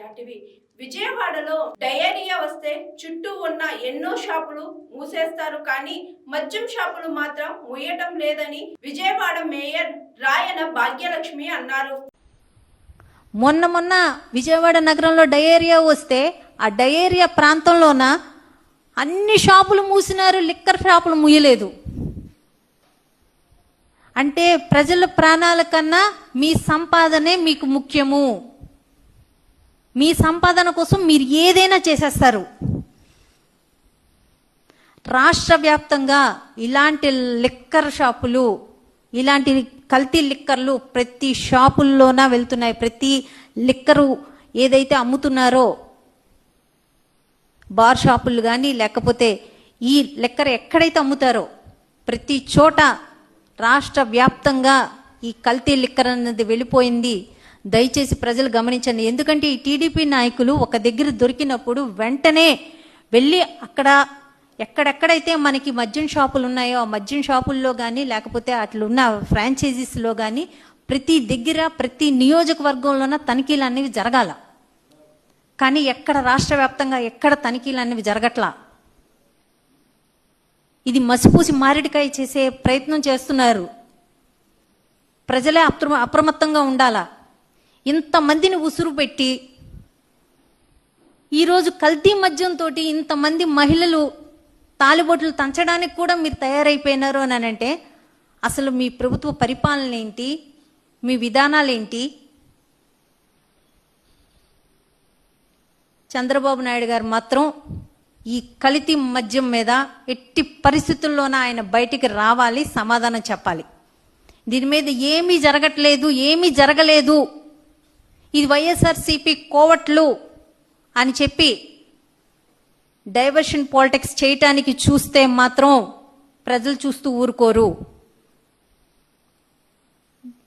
జాటివి విజయవాడలో డయేరియా వస్తే చుట్టూ ఉన్న ఎన్నో షాపులు మూసేస్తారు కానీ మద్యం షాపులు మాత్రం మూయటం లేదని విజయవాడ మేయర్ రాయన భాగ్యలక్ష్మి అన్నారు. మొన్న మొన్న విజయవాడ నగరంలో డయేరియా వస్తే ఆ డయేరియా ప్రాంతంలోన అన్ని షాపులు మూసినారు లిక్కర్ షాపులు మూయలేదు. అంటే ప్రజల ప్రాణాల కన్నా మీ సంపాదనే మీకు ముఖ్యము. మీ సంపాదన కోసం మీరు ఏదైనా చేసేస్తారు. రాష్ట్ర వ్యాప్తంగా ఇలాంటి లిక్కర్ షాపులు ఇలాంటి కల్తీ లిక్కర్లు ప్రతి షాపుల్లోనా వెళ్తున్నాయి. ప్రతి లిక్కరు ఏదైతే అమ్ముతున్నారో బార్ షాపులు కానీ లేకపోతే ఈ లిక్కర్ ఎక్కడైతే అమ్ముతారో ప్రతి చోట రాష్ట్ర వ్యాప్తంగా ఈ కల్తీ లిక్కర్ అన్నది వెళ్ళిపోయింది. దయచేసి ప్రజలు గమనించండి. ఎందుకంటే ఈ టీడీపీ నాయకులు ఒక దగ్గర దొరికినప్పుడు వెంటనే వెళ్ళి అక్కడ ఎక్కడెక్కడైతే మనకి మద్యం షాపులు ఉన్నాయో ఆ మద్యం షాపుల్లో కానీ లేకపోతే అట్లున్న ఫ్రాంచైజీస్లో కానీ ప్రతి దగ్గర ప్రతి నియోజకవర్గంలోన తనిఖీలు అనేవి జరగాల. కానీ ఎక్కడ రాష్ట్ర వ్యాప్తంగా ఎక్కడ తనిఖీలు అనేవి జరగట్లా. ఇది మసిపూసి మారిడికాయ చేసే ప్రయత్నం చేస్తున్నారు. ప్రజలే అప్రమ అప్రమత్తంగా ఉండాలా? ఇంతమందిని ఉసురు పెట్టి ఈరోజు కల్తీ మద్యంతో ఇంతమంది మహిళలు తాలిబొట్లు తంచడానికి కూడా మీరు తయారైపోయినారు అని అంటే అసలు మీ ప్రభుత్వ పరిపాలన ఏంటి? మీ విధానాలు ఏంటి? చంద్రబాబు నాయుడు గారు మాత్రం ఈ కల్తీ మద్యం మీద ఎట్టి పరిస్థితుల్లోన ఆయన బయటికి రావాలి సమాధానం చెప్పాలి. దీని మీద ఏమీ జరగట్లేదు ఏమీ జరగలేదు. ఇది వైఎస్ఆర్సిపి కోవట్లు అని చెప్పి డైవర్షన్ పాలిటిక్స్ చేయటానికి చూస్తే మాత్రం ప్రజలు చూస్తూ ఊరుకోరు.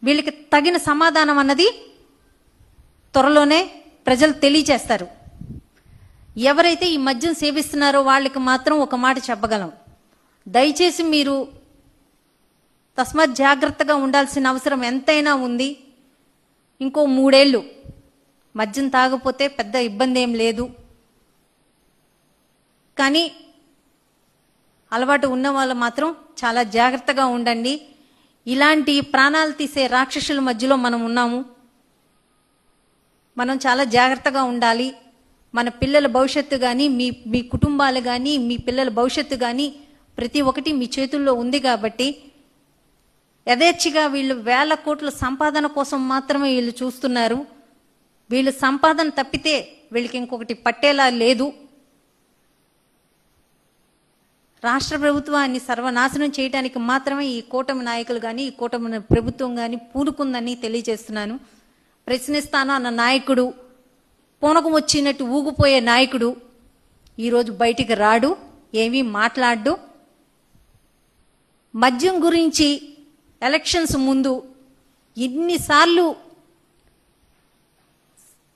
వీళ్ళకి తగిన సమాధానం అన్నది త్వరలోనే ప్రజలు తెలియచేస్తారు. ఎవరైతే ఈ మద్యం సేవిస్తున్నారో వాళ్ళకి మాత్రం ఒక మాట చెప్పగలం. దయచేసి మీరు తస్మాత్ జాగ్రత్తగా ఉండాల్సిన అవసరం ఎంతైనా ఉంది. ఇంకో మూడేళ్ళు. మద్యం తాగపోతే పెద్ద ఇబ్బంది ఏం లేదు. కానీ అలవాటు ఉన్న వాళ్ళు మాత్రం చాలా జాగ్రత్తగా ఉండండి. ఇలాంటి ప్రాణాలు తీసే రాక్షసుల మధ్యలో మనం ఉన్నాము. మనం చాలా జాగ్రత్తగా ఉండాలి. మన పిల్లల భవిష్యత్తు కానీ మీ మీ కుటుంబాలు కానీ మీ పిల్లల భవిష్యత్తు కానీ ప్రతి ఒక్కటి మీ చేతుల్లో ఉంది కాబట్టి యథేచ్ఛగా వీళ్ళు వేల కోట్ల సంపాదన కోసం మాత్రమే వీళ్ళు చూస్తున్నారు. వీళ్ళు సంపాదన తప్పితే వీళ్ళకి ఇంకొకటి పట్టేలా లేదు. రాష్ట్ర ప్రభుత్వాన్ని సర్వనాశనం చేయడానికి మాత్రమే ఈ కూటమి నాయకులు కానీ ఈ కూటమి ప్రభుత్వం కానీ పూనుకుందని తెలియజేస్తున్నాను. ప్రశ్నిస్తాను అన్న నాయకుడు పూనకం వచ్చినట్టు ఊగిపోయే నాయకుడు ఈరోజు బయటికి రాడు ఏమీ మాట్లాడు. మద్యం గురించి ఎలక్షన్స్ ముందు ఎన్నిసార్లు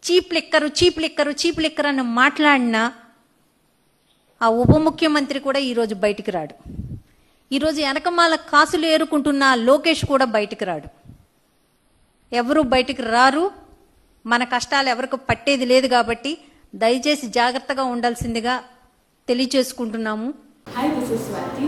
cheap liquor cheap liquor cheap liquor అని మాట్లాడినా ఆ ఉప ముఖ్యమంత్రి కూడా ఈరోజు బయటికి రాడు. ఈరోజు వెనకమాల కాసులు ఏరుకుంటున్న లోకేష్ కూడా బయటికి రాడు. ఎవరు బయటికి రారు? మన కష్టాలు ఎవరికి పట్టేది లేదు కాబట్టి దయచేసి జాగ్రత్తగా ఉండాల్సిందిగా తెలియచేసుకుంటున్నాము. Hi this is Swathi